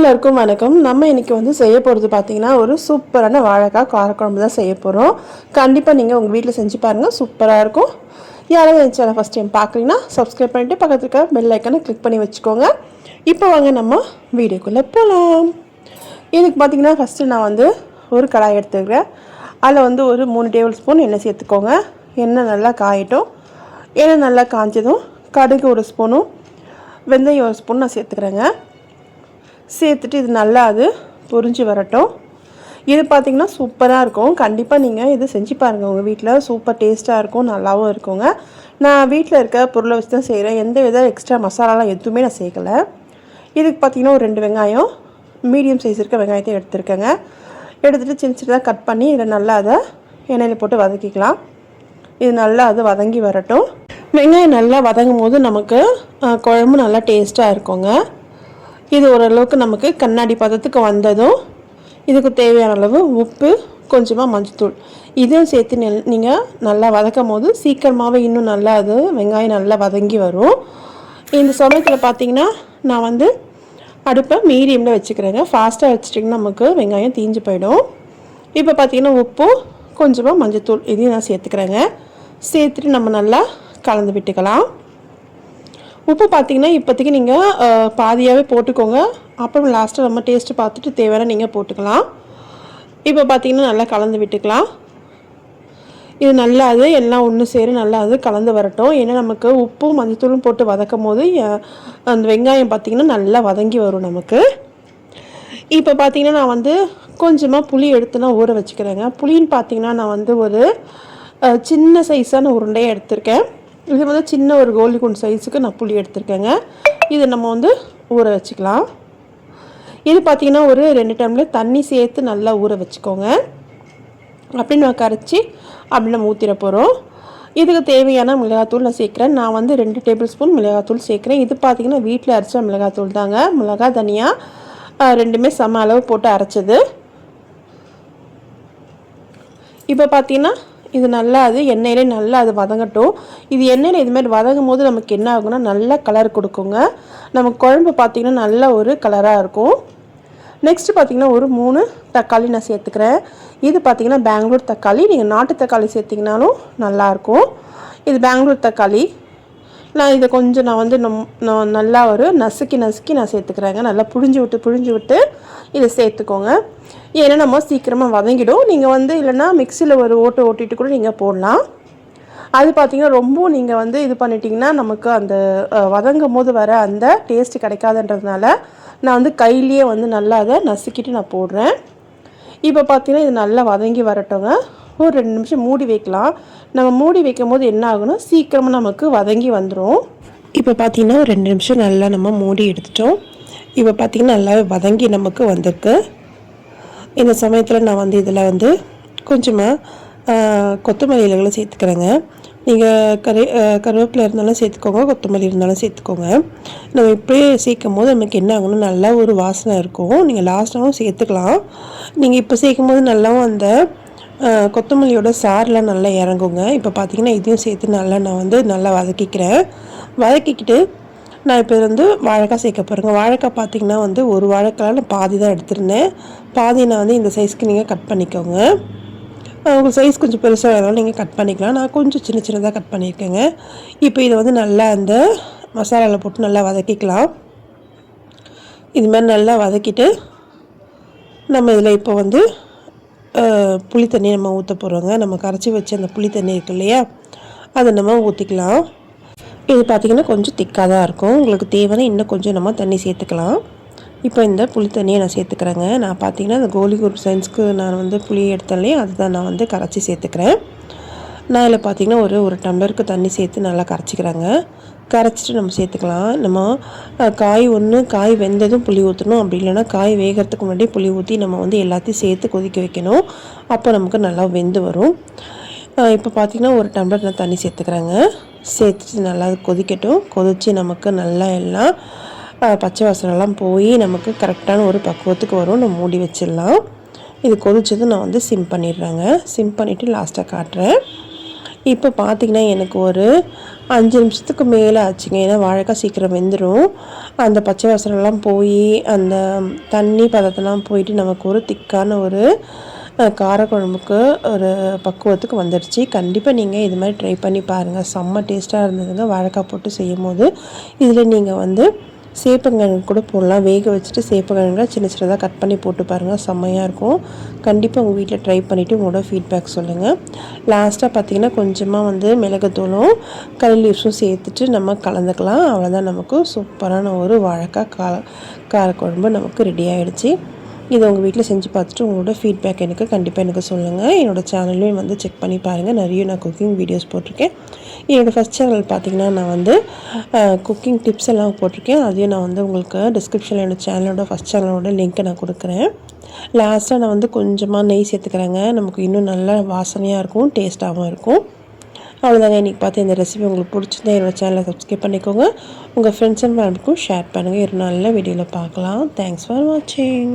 எல்லாருக்கும் வணக்கம். நம்ம இன்னைக்கு வந்து செய்ய போகிறது பார்த்தீங்கன்னா ஒரு சூப்பரான வாழைக்காய் காரக்குழம்பு தான் செய்ய போகிறோம் கண்டிப்பாக நீங்கள் உங்கள் வீட்டில் செஞ்சு பாருங்கள் சூப்பராக இருக்கும். யாராவது என் சேனல் ஃபஸ்ட் டைம் பார்க்குறீங்கன்னா சப்ஸ்கிரைப் பண்ணிட்டு பக்கத்தில் இருக்க பெல் ஐக்கனை கிளிக் பண்ணி வச்சுக்கோங்க. இப்போ வாங்க நம்ம வீடியோக்குள்ளே போகலாம் இதுக்கு பார்த்தீங்கன்னா ஃபஸ்ட்டு நான் வந்து ஒரு கடாய் எடுத்துக்கிறேன். அதில் வந்து ஒரு மூணு டேபிள் ஸ்பூன் எண்ணெய் சேர்த்துக்கோங்க. எண்ணெய் நல்லா காயட்டும். எண்ணெய் நல்லா காய்ஞ்சதும் கடுகு ஒரு ஸ்பூனும் வெந்தயம் ஒரு ஸ்பூன் நான் சேர்த்துக்கிறேங்க. சேர்த்துட்டு இது நல்லா அது பொரிஞ்சு வரட்டும். இது பார்த்திங்கன்னா சூப்பராக இருக்கும். கண்டிப்பாக நீங்கள் இது செஞ்சு பாருங்கள் உங்கள் வீட்டில் சூப்பர் டேஸ்ட்டாக இருக்கும். நல்லாவும் இருக்குங்க. நான் வீட்டில் இருக்க பொருளை வச்சு தான் செய்கிறேன் எந்த வித எக்ஸ்ட்ரா மசாலாலாம் எதுவுமே நான் சேர்க்கலை. இதுக்கு பார்த்திங்கன்னா ஒரு ரெண்டு வெங்காயம் மீடியம் சைஸ் இருக்க வெங்காயத்தை எடுத்துருக்கேங்க. எடுத்துகிட்டு சின்ன சின்னதாக கட் பண்ணி இதில் நல்லா அதை எண்ணெயில் போட்டு வதக்கிக்கலாம். இது நல்லா அது வதங்கி வரட்டும். வெங்காயம் நல்லா வதங்கும் போது நமக்கு குழம்பு நல்லா டேஸ்ட்டாக இருக்குங்க. இது ஓரளவுக்கு நமக்கு கண்ணாடி பதத்துக்கு வந்ததும் இதுக்கு தேவையான அளவு உப்பு கொஞ்சமாக மஞ்சத்தூள். இதையும் சேர்த்து நெல் நீங்கள் நல்லா வதக்கும் போது சீக்கிரமாகவே இன்னும் நல்லா அது வெங்காயம் நல்லா வதங்கி வரும். இந்த சமயத்தில் பார்த்தீங்கன்னா நான் வந்து அடுப்பை மீடியமில் வச்சுக்கிறேங்க. ஃபாஸ்ட்டாக வச்சுட்டிங்கன்னா நமக்கு வெங்காயம் தீஞ்சு போயிடும். இப்போ பார்த்தீங்கன்னா உப்பு கொஞ்சமாக மஞ்சத்தூள் இதையும் நான் சேர்த்துக்கிறேங்க. சேர்த்துட்டு நம்ம நல்லா கலந்து விட்டுக்கலாம். உப்பு பார்த்தீங்கன்னா இப்போதைக்கு நீங்கள் பாதியாகவே போட்டுக்கோங்க. அப்புறம் லாஸ்ட்டாக நம்ம டேஸ்ட்டு பார்த்துட்டு தேவையான நீங்கள் போட்டுக்கலாம். இப்போ பார்த்திங்கன்னா நல்லா கலந்து விட்டுக்கலாம். இது நல்லா அது எல்லாம் ஒன்று சேர நல்லா அது கலந்து வரட்டும். ஏன்னா நமக்கு உப்பும் மஞ்சத்தூளும் போட்டு வதக்கும் போது அந்த வெங்காயம் பார்த்திங்கன்னா நல்லா வதங்கி வரும் நமக்கு. இப்போ பார்த்திங்கன்னா நான் வந்து கொஞ்சமாக புளி எடுத்து நான் ஊற வச்சுக்கிறேங்க. புளின்னு பார்த்தீங்கன்னா நான் வந்து ஒரு சின்ன சைஸான உருண்டையாக எடுத்திருக்கேன். இது வந்து சின்ன ஒரு கோலி குண்டு சைஸுக்கு நான் புளி எடுத்திருக்கேங்க. இது நம்ம வந்து ஊற வச்சுக்கலாம். இது பார்த்தீங்கன்னா ஒரு ரெண்டு டம்ளர் தண்ணி சேர்த்து நல்லா ஊற வச்சுக்கோங்க. அப்படி நான் கரைச்சி அப்படி நம்ம ஊற்றிட போகிறோம் இதுக்கு தேவையான மிளகாத்தூள் நான் சேர்க்குறேன். நான் வந்து ரெண்டு டேபிள் ஸ்பூன் மிளகாத்தூள் சேர்க்குறேன். இது பார்த்தீங்கன்னா வீட்டில் அரைச்ச மிளகாத்தூள் தாங்க. மிளகா தனியாக ரெண்டுமே சம அளவு போட்டு அரைச்சது. இப்போ பார்த்தீங்கன்னா இது நல்லா அது எண்ணெயிலே நல்லா அது வதங்கட்டும். இது எண்ணெயில் இதுமாதிரி வதங்கும் போது நமக்கு என்ன ஆகும்னா நல்ல கலர் கொடுக்குங்க. நம்ம குழம்பு பார்த்தீங்கன்னா நல்ல ஒரு கலராக இருக்கும். நெக்ஸ்ட்டு பார்த்தீங்கன்னா ஒரு மூணு தக்காளி நான் சேர்த்துக்கிறேன். இது பார்த்தீங்கன்னா பெங்களூர் தக்காளி. நீங்கள் நாட்டு தக்காளி சேர்த்திங்கனாலும் நல்லாயிருக்கும் இது பெங்களூர் தக்காளி. நான் இதை கொஞ்சம் நான் வந்து நம் நான் நல்லா ஒரு நசுக்கி நசுக்கி நான் சேர்த்துக்கிறேங்க. நல்லா புழிஞ்சு விட்டு புழிஞ்சு விட்டு இதை சேர்த்துக்கோங்க. ஏன்னா நம்ம சீக்கிரமாக வதங்கிடும். நீங்கள் வந்து இல்லைன்னா மிக்சியில் ஒரு ஓட்டு ஓட்டிட்டு கூட நீங்கள் போடலாம். அது பார்த்தீங்கன்னா ரொம்ப நீங்கள் வந்து இது பண்ணிட்டீங்கன்னா நமக்கு அந்த வதங்கும் போது வர அந்த டேஸ்ட் கிடைக்காதுன்றதுனால நான் வந்து கையிலேயே வந்து நல்லா அதை நசுக்கிட்டு நான் போடுறேன். இப்போ பார்த்தீங்கன்னா இது நல்லா வதங்கி வரட்டோங்க. ஒரு ரெண்டு நிமிஷம் மூடி வைக்கலாம். நம்ம மூடி வைக்கும் போது என்ன ஆகும்னா சீக்கிரமாக நமக்கு வதங்கி வந்துடும் இப்போ பார்த்தீங்கன்னா ரெண்டு நிமிஷம் நல்லா நம்ம மூடி எடுத்துட்டோம். இப்போ பார்த்தீங்கன்னா நல்லா வதங்கி நமக்கு வந்திருக்கு. இந்த சமயத்தில் நான் வந்து இதில் வந்து கொஞ்சமாக கொத்தமல்லி இலைகளை சேர்த்துக்கிறேங்க. நீங்கள் கரு கருவேப்பிலை இருந்தாலும் சேர்த்துக்கோங்க கொத்தமல்லி இருந்தாலும் சேர்த்துக்கோங்க. நம்ம இப்படியே சேர்க்கும் போது நமக்கு என்ன ஆகணும் நல்லா ஒரு வாசனை இருக்கும். நீங்கள் லாஸ்ட்டாகவும் சேர்த்துக்கலாம். நீங்கள் இப்போ சேர்க்கும் போது நல்லாவும் அந்த கொத்தமல்லியோட சாரெலாம் நல்லா இறங்குங்க. இப்போ பார்த்தீங்கன்னா இதையும் சேர்த்து நல்லா நான் வந்து நல்லா வதக்கிக்கிறேன். வதக்கிக்கிட்டு நான் இப்போ வந்து வாழைக்காய் சேர்க்க போகிறேங்க வாழைக்காய் பார்த்தீங்கன்னா வந்து ஒரு வாழைக்காய் நான் பாதி தான் எடுத்திருந்தேன். பாதி நான் வந்து இந்த சைஸ்க்கு நீங்கள் கட் பண்ணிக்கோங்க. உங்கள் சைஸ் கொஞ்சம் பெருசாக இருந்தாலும் நீங்கள் கட் பண்ணிக்கலாம். நான் கொஞ்சம் சின்ன சின்னதாக கட் பண்ணியிருக்கேங்க. இப்போ இதை வந்து நல்லா அந்த மசாலாவில் போட்டு நல்லா வதக்கிக்கலாம். இது மாதிரி நல்லா வதக்கிட்டு நம்ம இதில் இப்போ வந்து புளி தண்ணி நம்ம ஊற்ற போகிறோங்க நம்ம கரைச்சி வச்ச அந்த புளி தண்ணி இருக்கு இல்லையா? அதை நம்ம ஊற்றிக்கலாம் இது பார்த்திங்கன்னா கொஞ்சம் திக்காக தான் இருக்கும். உங்களுக்கு தேவைன்னா இன்னும் கொஞ்சம் நம்ம தண்ணி சேர்த்துக்கலாம். இப்போ இந்த புளி தண்ணியை நான் சேர்த்துக்கிறேங்க. நான் பார்த்தீங்கன்னா இந்த கோலி குரூப் சயின்ஸ்க்கு நான் வந்து புளி எடுத்தேன்லையே அதுதான் நான் வந்து கரைச்சி சேர்த்துக்கிறேன். நான் இதில் பார்த்தீங்கன்னா ஒரு ஒரு டம்ளருக்கு தண்ணி சேர்த்து நல்லா கரைச்சிக்கிறாங்க. கரைச்சிட்டு நம்ம சேர்த்துக்கலாம். நம்ம காய் ஒன்று காய் வெந்ததும் புளி ஊற்றணும் அப்படி இல்லைன்னா காய் வேகிறதுக்கு முன்னாடி புளி ஊற்றி நம்ம வந்து எல்லாத்தையும் சேர்த்து கொதிக்க வைக்கணும். அப்போ நமக்கு நல்லா வெந்து வரும். இப்போ பார்த்திங்கன்னா ஒரு டம்ளர் நான் தண்ணி சேர்த்துக்கிறேங்க. சேர்த்துட்டு நல்லா கொதிக்கட்டும். கொதித்து நமக்கு நல்லா எல்லாம் பச்சை வாசனெல்லாம் போய் நமக்கு கரெக்டான ஒரு பக்குவத்துக்கு வரும். நம்ம மூடி வச்சிடலாம். இது கொதிச்சதும் நான் வந்து சிம் பண்ணிடுறேங்க. சிம் பண்ணிவிட்டு லாஸ்ட்டாக காட்டுறேன். இப்போ பார்த்தீங்கன்னா எனக்கு ஒரு அஞ்சு நிமிஷத்துக்கு மேலே ஆச்சுங்க. ஏன்னா வாழைக்காய் சீக்கிரம் வெந்துடும் அந்த பச்சை வாசனெல்லாம் போய் அந்த தண்ணி பதத்தெல்லாம் போயிட்டு நமக்கு ஒரு திக்கான ஒரு காரக்குழம்புக்கு ஒரு பக்குவத்துக்கு வந்துடுச்சு. கண்டிப்பாக நீங்கள் இது மாதிரி ட்ரை பண்ணி பாருங்கள் செம்ம டேஸ்ட்டாக இருந்ததுங்க. வாழைக்காய் போட்டு செய்யும் போது இதில் நீங்கள் வந்து சேப்பங்கிழங்கு கூட போடலாம். வேக வச்சுட்டு சேப்பங்கிழங்க சின்ன சின்னதாக கட் பண்ணி போட்டு பாருங்கள் செம்மையாக இருக்கும். கண்டிப்பாக உங்கள் வீட்டில் ட்ரை பண்ணிவிட்டு உங்களோட ஃபீட்பேக் சொல்லுங்கள் லாஸ்ட்டாக பார்த்தீங்கன்னா கொஞ்சமாக வந்து மிளகுத்தூளும் கல் லீவ்ஸும் சேர்த்துட்டு நம்ம கலந்துக்கலாம். அவ்வளோதான் நமக்கு சூப்பரான ஒரு வாழைக்காய் கா காரக்குழம்பு நமக்கு ரெடி ஆகிடுச்சு இதை உங்கள் வீட்டில் செஞ்சு பார்த்துட்டு உங்களோட ஃபீட்பேக் எனக்கு கண்டிப்பாக எனக்கு சொல்லுங்கள் என்னோடய சேனல்லையும் வந்து செக் பண்ணி பாருங்கள் நிறைய நான் குக்கிங் வீடியோஸ் போட்டிருக்கேன். என்னோடய ஃபஸ்ட் சேனல் பார்த்திங்கன்னா நான் வந்து குக்கிங் டிப்ஸ் எல்லாம் போட்டிருக்கேன். அதையும் நான் வந்து உங்களுக்கு டிஸ்கிரிப்ஷனில் என்னோடய சேனலோட ஃபஸ்ட் சேனலோட லிங்க்கை நான் கொடுக்குறேன். லாஸ்ட்டாக நான் வந்து கொஞ்சமாக நெய் சேர்த்துக்கிறேங்க. நமக்கு இன்னும் நல்லா வாசனையாக இருக்கும் டேஸ்ட்டாகவும் இருக்கும். அவ்வளோதாங்க இன்றைக்கி பார்த்து இந்த ரெசிபி உங்களுக்கு பிடிச்சிருந்தா என்னோடய சேனலை சப்ஸ்கிரைப் பண்ணிக்கோங்க. உங்கள் ஃப்ரெண்ட்ஸ் அண்ட் ஃபேமிலிக்கும் ஷேர் பண்ணுங்கள் ஒரு நல்ல வீடியோவில் பார்க்கலாம். தேங்க்ஸ் ஃபார் வாட்சிங்